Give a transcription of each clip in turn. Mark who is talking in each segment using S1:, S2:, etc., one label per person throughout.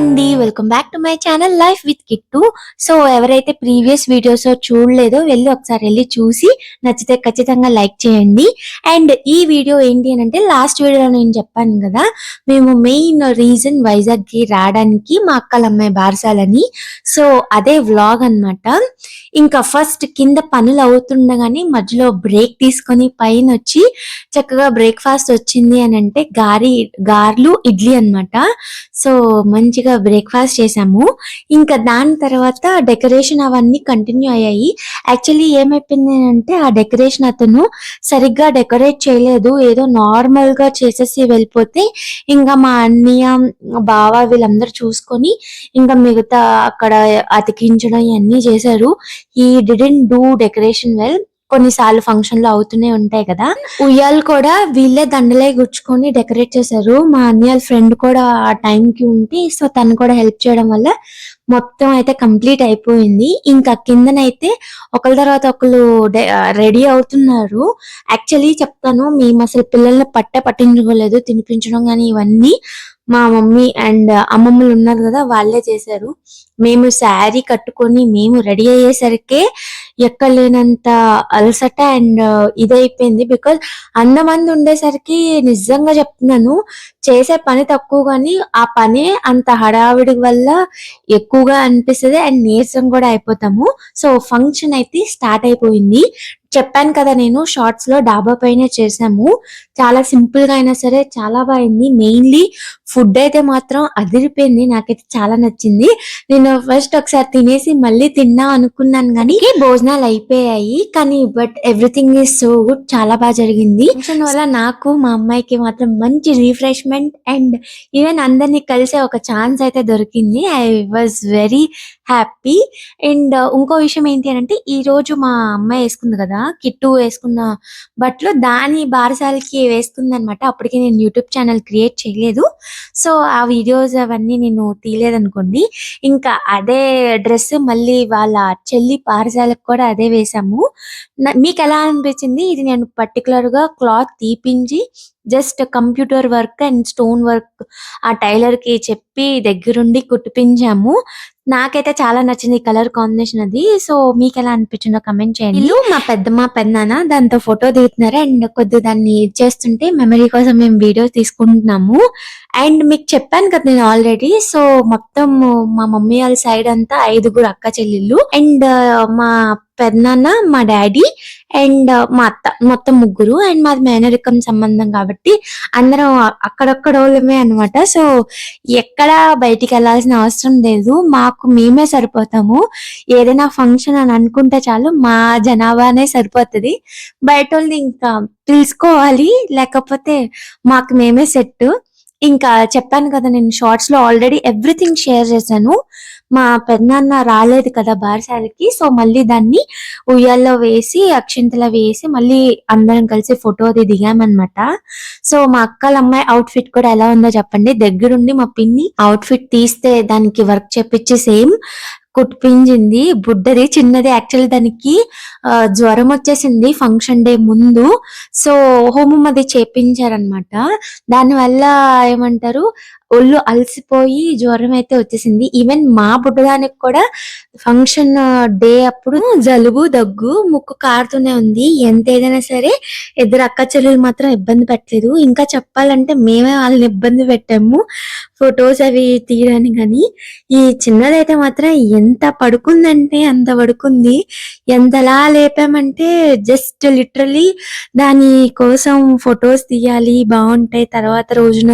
S1: అండి. Welcome back to my channel life with Kittu so ఎవరైతే previous videos చూడలేదో వెళ్ళి ఒకసారి వెళ్ళి చూసి నచ్చితే ఖచ్చితంగా లైక్ చేయండి. అండ్ ఈ వీడియో ఏంటి అని అంటే లాస్ట్ వీడియోలో నేను చెప్పాను కదా మేము మెయిన్ రీజన్ వైజాగ్కి రావడానికి మా అక్కల అమ్మాయి బారసాలని. సో అదే వ్లాగ్ అన్నమాట. ఇంకా ఫస్ట్ కింద పనులు అవుతుండగానే మధ్యలో బ్రేక్ తీసుకొని పైన వచ్చి చక్కగా బ్రేక్ఫాస్ట్ వచ్చింది అని అంటే గారి గార్లు ఇడ్లీ అన్నమాట. సో మంచిగా బ్రేక్ఫాస్ట్ చేసాము ఇంకా దాని తర్వాత డెకరేషన్ అవన్నీ కంటిన్యూ అయ్యాయి. యాక్చువల్లీ ఏమైపోయింది అంటే ఆ డెకరేషన్ అతను సరిగ్గా డెకరేట్ చేయలేదు. ఏదో నార్మల్గా చేసేసి వెళ్ళిపోతే ఇంకా మా అన్నయ్య బావ వీళ్ళందరూ చూసుకొని ఇంకా మిగతా అక్కడ అతికించడం ఇవన్నీ చేశారు. ఈ డిడెంట్ డూ డెకరేషన్ వెల్ కొన్నిసార్లు ఫంక్షన్లు అవుతూనే ఉంటాయి కదా. ఉయ్యాలు కూడా వీళ్ళే దండలే గుచ్చుకొని డెకరేట్ చేశారు. మా అన్నయ్య ఫ్రెండ్ కూడా ఆ టైం కి ఉంటే సో తను కూడా హెల్ప్ చేయడం వల్ల మొత్తం అయితే కంప్లీట్ అయిపోయింది. ఇంకా కిందనైతే ఒకళ్ళ తర్వాత ఒకళ్ళు రెడీ అవుతున్నారు. యాక్చువల్లీ చెప్తాను మేము అసలు పిల్లల్ని పట్టే పట్టించుకోలేదు తినిపించడం కానీ ఇవన్నీ. మా మమ్మీ అండ్ అమ్మమ్మలు ఉన్నారు కదా వాళ్ళే చేశారు. మేము శారీ కట్టుకొని మేము రెడీ అయ్యేసరికి ఎక్కలేనంత అలసట అండ్ ఇదైపోయింది. బికాజ్ అంతమంది ఉండేసరికి నిజంగా చెప్తున్నాను చేసే పని తక్కువ కానీ ఆ పనే అంత హడావిడి వల్ల ఎక్కువగా అనిపిస్తుంది అండ్ నీరసం కూడా అయిపోతాము. సో ఫంక్షన్ అయితే స్టార్ట్ అయిపోయింది. చెప్పాను కదా నేను షార్ట్స్లో డాబా పైన చేసాము చాలా సింపుల్గా అయినా సరే చాలా బాగుంది మెయిన్లీ ఫుడ్ అయితే మాత్రం అదిరిపోయింది. నాకైతే చాలా నచ్చింది. నేను ఫస్ట్ ఒకసారి తినేసి మళ్ళీ తిన్నా అనుకున్నాను కానీ భోజనాలు అయిపోయాయి. కానీ but everything is so good. చాలా బాగా జరిగింది. ఫంక్షన్ వల్ల నాకు మా అమ్మాయికి మాత్రం మంచి రిఫ్రెష్మెంట్ అండ్ ఈవెన్ అందరినీ కలిసే ఒక ఛాన్స్ అయితే దొరికింది. I was very happy and ఇంకో విషయం ఏంటి అని అంటే ఈ రోజు మా అమ్మాయి వేసుకుంది కదా కిట్టు వేసుకున్న బట్టలు దాని బారసాలకి వేస్తుంది అనమాట అప్పటికి నేను యూట్యూబ్ ఛానల్ క్రియేట్ చేయలేదు. సో ఆ వీడియోస్ అవన్నీ నేను తీయలేదు అనుకోండి ఇంకా అదే డ్రెస్ మళ్ళీ వాళ్ళ చెల్లి పారసాలకు కూడా అదే వేసాము. మీకు ఎలా అనిపించింది? ఇది నేను పర్టికులర్గా cloth తీపించి just computer work and stone work ఆ టైలర్కి చెప్పి దగ్గరుండి కుట్టిపించాము. నాకైతే చాలా నచ్చింది ఈ కలర్ కాంబినేషన్ అది. సో మీకు ఎలా అనిపించిందో కమెంట్ చేయండి. ఇల్లు మా పెద్దమ్మ పెద్దనాన్న దాంతో ఫోటో దిగుతున్నారు. అండ్ కొద్ది దాన్ని ఇది చేస్తుంటే మెమరీ కోసం మేము వీడియోస్ తీసుకుంటున్నాము. అండ్ మీకు చెప్పాను కదా నేను ఆల్రెడీ సో మొత్తం మా మమ్మీ వాళ్ళ సైడ్ అంతా ఐదుగురు అక్క చెల్లెళ్ళు. అండ్ uh, మా పెద్దనాన్న మా డాడీ అండ్ uh, మా అత్త మొత్తం ముగ్గురు. అండ్ మాది మేనరికం సంబంధం కాబట్టి అందరం అక్కడక్కడ వాళ్ళమే అన్నమాట. సో ఎక్కడ బయటికి వెళ్ళాల్సిన అవసరం లేదు. మాకు మేమే సరిపోతాము. ఏదైనా ఫంక్షన్ అని అనుకుంటే చాలు మా జనాభానే సరిపోతుంది. బయట వాళ్ళని ఇంకా తెలుసుకోవాలి. లేకపోతే మాకు మేమే సెట్ ఇంకా చెప్పాను కదా నేను షార్ట్స్లో ఆల్రెడీ ఎవ్రీథింగ్ షేర్ చేశాను. మా పెద్దనాన్న రాలేదు కదా బారసాలకి సో మళ్ళీ దాన్ని ఉయ్యాల్లో వేసి అక్షింతల వేసి మళ్ళీ అందరం కలిసి ఫోటో అది దిగామన్నమాట. సో మా అక్కల అమ్మాయి అవుట్ ఫిట్ కూడా ఎలా ఉందో చెప్పండి. దగ్గరుండి మా పిన్ని అవుట్ ఫిట్ తీస్తే దానికి వర్క్ చెప్పించి సేమ్ కుట్టించింది. బుడ్డది చిన్నది. యాక్చువల్ దానికి జ్వరం వచ్చేసింది ఫంక్షన్ డే ముందు. సో హోమం అది చేపించారనమాట దాని వల్ల ఏమంటారు ఒళ్ళు అలసిపోయి జ్వరం అయితే వచ్చేసింది. ఈవెన్ మా బుడ్డదానికి కూడా ఫంక్షన్ డే uh, అప్పుడు జలుబు దగ్గు ముక్కు కారుతూనే ఉంది. ఎంత ఏదైనా సరే ఇద్దరు అక్క చెల్లెలు మాత్రం ఇబ్బంది పెట్టలేదు. ఇంకా చెప్పాలంటే మేమే వాళ్ళని ఇబ్బంది పెట్టాము. ఫొటోస్ అవి తీయడానికి కానీ ఈ చిన్నదైతే మాత్రం ఎంత పడుకుందంటే అంత పడుకుంది. ఎంతలా లేపామంటే జస్ట్ లిటరలీ దాని కోసం ఫొటోస్ తీయాలి బాగుంటాయి. తర్వాత రోజున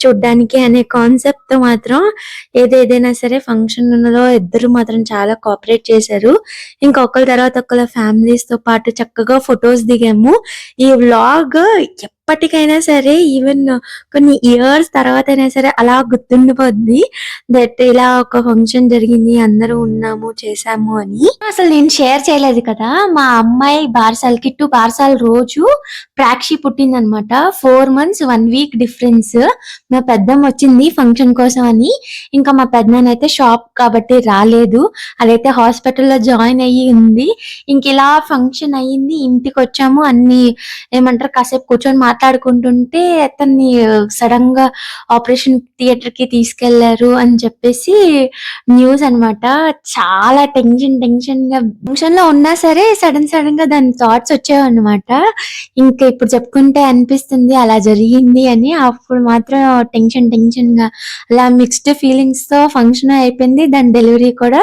S1: చూడ్డానికి అనే కాన్సెప్ట్తో మాత్రం ఏదేదైనా సరే ఫంక్షన్లో ఇద్దరు మాత్రం చాలా కోఆపరేట్ చేశారు. ఇంకా తర్వాత ఒకళ్ళ ఫ్యామిలీస్తో పాటు చక్కగా ఫొటోస్ దిగాము. ఈ వ్లాగ్ ఎప్పటికైనా సరే ఈవెన్ కొన్ని ఇయర్స్ తర్వాత అయినా సరే అలా గుర్తుండిపోద్ది. దట్ ఇలా ఒక ఫంక్షన్ జరిగింది అందరూ ఉన్నాము చేసాము అని. అసలు నేను షేర్ చేయలేదు కదా మా అమ్మాయి బార్సాల్ కిట్టు బార్సాల్ రోజు ప్రాక్షి పుట్టిందనమాట. Four months one week difference మా పెద్దమ్మ వచ్చింది ఫంక్షన్ కోసం అని. ఇంకా మా పెద్దనైతే అయితే షాప్ కాబట్టి రాలేదు. అదైతే హాస్పిటల్లో జాయిన్ అయ్యి ఉంది. ఇంక ఇలా ఫంక్షన్ అయ్యింది ఇంటికి వచ్చాము అన్ని ఏమంటారు కాసేపు కూర్చొని మాట్లాడుకుంటుంటే అతన్ని uh, సడన్గా ఆపరేషన్ థియేటర్కి తీసుకెళ్ళారు అని చెప్పేసి న్యూస్ అన్నమాట. చాలా టెన్షన్ టెన్షన్గా టెన్షన్లో ఉన్నా సరే సడన్ సడన్గా దాని థాట్స్ వచ్చేవన్నమాట. ఇంకా ఇప్పుడు చెప్పుకుంటే అనిపిస్తుంది అలా జరిగింది అని. అప్పుడు మాత్రం టెన్షన్ టెన్షన్గా అలా మిక్స్డ్ ఫీలింగ్స్తో ఫంక్షన్ అయిపోయింది. దాని డెలివరీ కూడా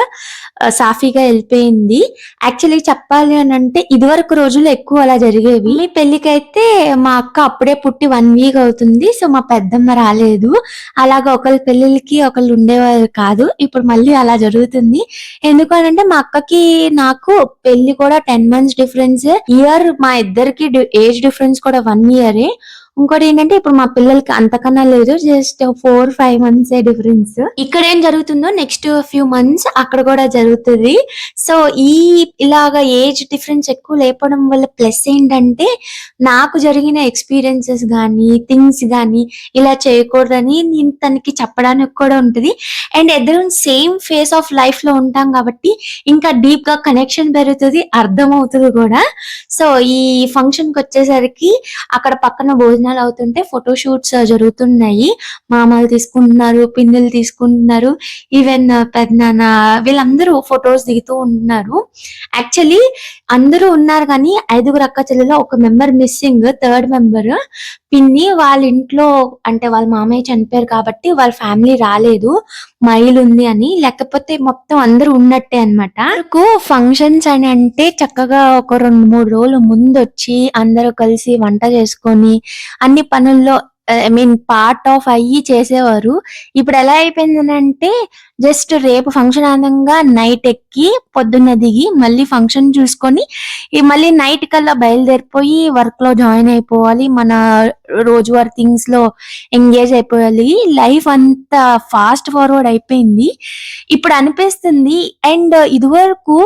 S1: uh, సాఫీగా వెళ్ళిపోయింది. యాక్చువల్లీ చెప్పాలి అని అంటే ఇదివరకు రోజులు ఎక్కువ అలా జరిగేవి. మీ పెళ్ళికైతే మా అక్క అప్పుడే పుట్టి వన్ వీక్ అవుతుంది. సో మా పెద్దమ్మ రాలేదు. అలాగా ఒకళ్ళ పెళ్ళిళ్ళకి ఒకళ్ళు ఉండేవారు కాదు. ఇప్పుడు మళ్ళీ అలా జరుగుతుంది. ఎందుకనంటే మా అక్కకి నాకు పెళ్ళి కూడా టెన్ మంత్స్ డిఫరెన్స్ ఇయర్ మా ఇద్దరికి ఏజ్ డిఫరెన్స్ కూడా వన్ ఇయరే ఇంకోటి ఏంటంటే ఇప్పుడు మా పిల్లలకి అంతకన్నా లేదు just four five months a difference ఇక్కడ ఏం జరుగుతుందో నెక్స్ట్ ఫ్యూ మంత్స్ అక్కడ కూడా జరుగుతుంది. సో ఈ ఇలాగా ఏజ్ డిఫరెన్స్ ఎక్కువ లేపడం వల్ల ప్లస్ ఏంటంటే నాకు జరిగిన ఎక్స్పీరియన్సెస్ కానీ థింగ్స్ కానీ ఇలా చేయకూడదని నేను తనకి చెప్పడానికి కూడా ఉంటది. అండ్ ఇద్దరం సేమ్ ఫేస్ ఆఫ్ లైఫ్లో ఉంటాం కాబట్టి ఇంకా డీప్గా కనెక్షన్ పెరుగుతుంది అర్థం అవుతుంది కూడా. సో ఈ ఫంక్షన్కి వచ్చేసరికి అక్కడ పక్కన భోజనం భోజనాలు అవుతుంటే ఫోటో షూట్స్ జరుగుతున్నాయి. మామలు తీసుకుంటున్నారు పిన్నులు తీసుకుంటున్నారు. ఈవెన్ పెద్దనాన్న వీళ్ళందరూ ఫొటోస్ దిగుతూ ఉంటున్నారు యాక్చువల్లీ అందరూ ఉన్నారు కానీ ఐదుగురు అక్క చెల్లెలో ఒక మెంబర్ మిస్సింగ్ థర్డ్ మెంబర్. పిన్ని వాళ్ళ ఇంట్లో అంటే వాళ్ళ మామయ్య చనిపోయారు కాబట్టి వాళ్ళ ఫ్యామిలీ రాలేదు. మైల్ ఉంది అని లేకపోతే మొత్తం అందరూ ఉన్నట్టే అన్నమాట. నాకు ఫంక్షన్స్ అని అంటే చక్కగా ఒక రెండు మూడు రోజులు ముందు వచ్చి అందరూ కలిసి వంట చేసుకొని అన్ని పనుల్లో ఐ మీన్ పార్ట్ ఆఫ్ అయ్యి చేసేవారు. ఇప్పుడు ఎలా అయిపోయిందనంటే జస్ట్ రేపు ఫంక్షన్ ఆనందంగా నైట్ ఎక్కి పొద్దున్న దిగి మళ్ళీ ఫంక్షన్ చూసుకొని మళ్ళీ నైట్ కల్లా బయలుదేరిపోయి వర్క్లో జాయిన్ అయిపోవాలి మన రోజువారి థింగ్స్లో ఎంగేజ్ అయిపోవాలి. లైఫ్ అంతా ఫాస్ట్ ఫార్వర్డ్ అయిపోయింది. ఇప్పుడు అనిపిస్తుంది అండ్ ఇదివరకు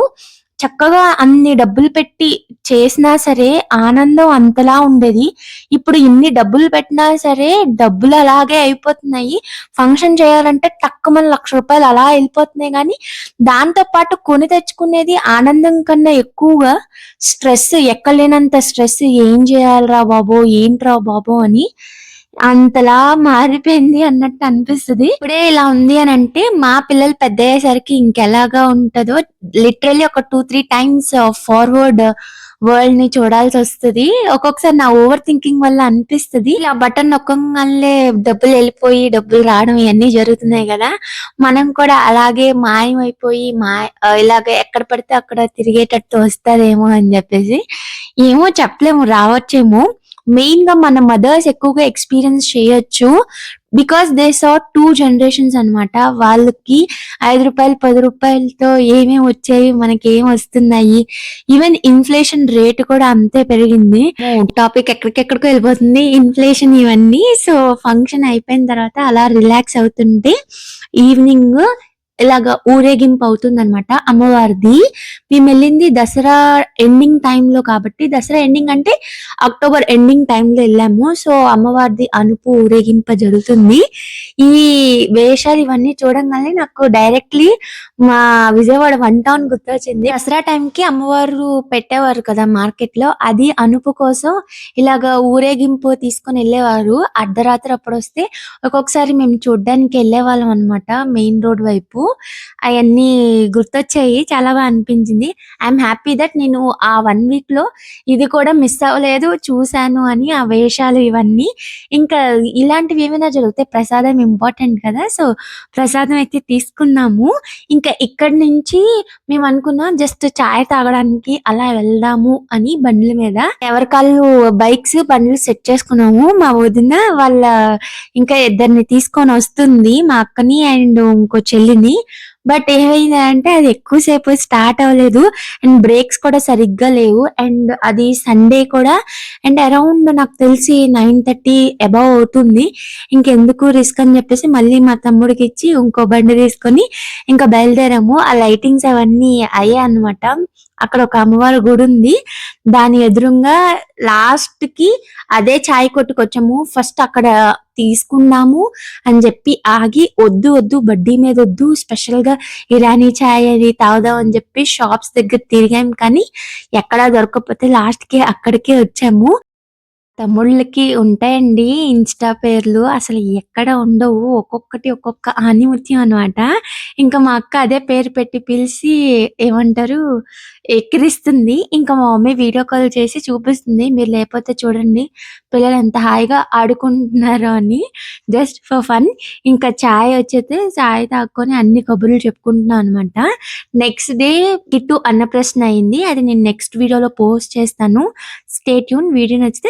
S1: చక్కగా అన్ని డబ్బులు పెట్టి చేసినా సరే ఆనందం అంతలా ఉండేది. ఇప్పుడు ఇన్ని డబ్బులు పెట్టినా సరే డబ్బులు అలాగే అయిపోతున్నాయి. ఫంక్షన్ చేయాలంటే తక్కువ లక్ష రూపాయలు అలా వెళ్ళిపోతున్నాయి. కానీ దాంతో పాటు కొని తెచ్చుకునేది ఆనందం కన్నా ఎక్కువగా స్ట్రెస్ ఎక్కలేనంత స్ట్రెస్ ఏం చేయాలరా బాబో? ఏంట్రా బాబో? అని అంతలా మారిపోయింది అన్నట్టు అనిపిస్తుంది. ఇప్పుడే ఇలా ఉంది అని అంటే మా పిల్లలు పెద్ద అయ్యేసరికి ఇంకెలాగా ఉంటుందో లిటరలీ ఒక టూ త్రీ టైమ్స్ ఫార్వర్డ్ వరల్డ్ని చూడాల్సి వస్తుంది. ఒక్కొక్కసారి నా ఓవర్ థింకింగ్ వల్ల అనిపిస్తుంది. ఇలా బటన్ నొక్కగానే డబ్బులు వెళ్ళిపోయి డబ్బులు రావడం ఇవన్నీ జరుగుతున్నాయి కదా. మనం కూడా అలాగే మాయమైపోయి మా ఇలాగే ఎక్కడ పడితే అక్కడ తిరిగేటట్టు వస్తారేమో అని చెప్పేసి ఏమో చెప్పలేము రావచ్చేమో. మెయిన్గా మన మదర్స్ ఎక్కువగా ఎక్స్పీరియన్స్ చేయొచ్చు. Because they saw two generations అన్నమాట. వాళ్ళకి ఐదు రూపాయలు పది రూపాయలతో ఏమేమి వచ్చాయి మనకి ఏం వస్తున్నాయి. ఈవెన్ ఇన్ఫ్లేషన్ రేట్ కూడా అంతే పెరిగింది. టాపిక్ ఎక్కడికెక్కడికో వెళ్ళిపోతుంది. ఇన్ఫ్లేషన్ ఇవన్నీ. సో ఫంక్షన్ అయిపోయిన తర్వాత అలా రిలాక్స్ అవుతుంటే ఈవినింగ్ ఇలాగ ఊరేగింపు అవుతుంది అనమాట అమ్మవారిది. మేము వెళ్ళింది దసరా ఎండింగ్లో కాబట్టి దసరా ఎండింగ్ అంటే అక్టోబర్ ఎండింగ్లో వెళ్ళాము. సో అమ్మవారిది అనుపు ఊరేగింప జరుగుతుంది. ఈ వేషాలు ఇవన్నీ చూడంగానే నాకు డైరెక్ట్లీ మా విజయవాడ వన్ టౌన్ గుర్తొచ్చింది. దసరా టైంకి అమ్మవారు పెట్టేవారు కదా మార్కెట్లో. అది అనుపు కోసం ఇలాగ ఊరేగింపు తీసుకొని వెళ్ళేవారు. అర్ధరాత్రి అప్పుడు వస్తే ఒక్కొక్కసారి మేము చూడ్డానికి వెళ్ళే వాళ్ళం అనమాట మెయిన్ రోడ్ వైపు. అవన్నీ గుర్తొచ్చాయి. చాలా బాగా అనిపించింది. ఐఎమ్ హ్యాపీ దట్ నేను ఆ వన్ వీక్లో ఇది కూడా మిస్ అవ్వలేదు చూశాను అని ఆ వేషాలు ఇవన్నీ. ఇంకా ఇలాంటివి ఏమైనా జరిగితే ప్రసాదం ఇంపార్టెంట్ కదా. సో ప్రసాదం అయితే తీసుకున్నాము. ఇంకా ఇక్కడి నుంచి మేము అనుకున్నాం జస్ట్ చాయ్ తాగడానికి అలా వెళ్దాము అని బండ్ల మీద. ఎవరికాళ్ళు బైక్స్ బండ్లు సెట్ చేసుకున్నాము. మా వదిన వాళ్ళ ఇంకా ఇద్దరిని తీసుకొని వస్తుంది. మా అక్కని అండ్ ఇంకో చెల్లిని. బట్ ఏమైందంటే అది ఎక్కువసేపు స్టార్ట్ అవ్వలేదు అండ్ బ్రేక్స్ కూడా సరిగ్గా లేవు అండ్ అది సండే కూడా అండ్ అరౌండ్ నాకు తెలిసి నైన్ థర్టీ అబౌవ్ అవుతుంది. ఇంకెందుకు రిస్క్ అని చెప్పేసి మళ్ళీ మా తమ్ముడికి ఇచ్చి ఇంకో బండి తీసుకొని ఇంకా బయలుదేరాము. ఆ లైటింగ్స్ అవన్నీ అయ్యాయి అన్నమాట అక్కడ ఒక అమ్మవారి గుడి ఉంది. దాని ఎదురుగా లాస్ట్కి అదే చాయ్ కొట్టుకొచ్చాము. ఫస్ట్ అక్కడ తీసుకున్నాము అని చెప్పి ఆగి వద్దు వద్దు బడ్డీ మీద వద్దు స్పెషల్గా ఇరానీ చాయ్ అది తాగుదాం అని చెప్పి షాప్స్ దగ్గర తిరిగాం. కానీ ఎక్కడా దొరకకపోతే లాస్ట్కి అక్కడికే వచ్చాము. తమ్ముళ్ళకి ఉంటాయండి ఇన్‌స్టా పేర్లు. అసలు ఎక్కడ ఉండవు. ఒక్కొక్కటి ఒక్కొక్క ఆనిమత్యం అనమాట. ఇంకా మా అక్క అదే పేరు పెట్టి పిలిచి ఏమంటారు ఎక్కిరిస్తుంది. ఇంకా మా మమ్మీ వీడియో కాల్ చేసి చూపిస్తుంది. మీరు లేకపోతే చూడండి పిల్లలు ఎంత హాయిగా ఆడుకుంటున్నారో అని. Just for fun. ఇంకా ఛాయ్ వచ్చైతే చాయ్ తాక్కొని అన్ని కబుర్లు చెప్పుకుంటున్నాం అనమాట. నెక్స్ట్ డే కిట్టు అన్నప్రసన్న అయింది. అది నేను నెక్స్ట్ వీడియోలో పోస్ట్ చేస్తాను. స్టేట్ యూన్ వీడియో నచ్చితే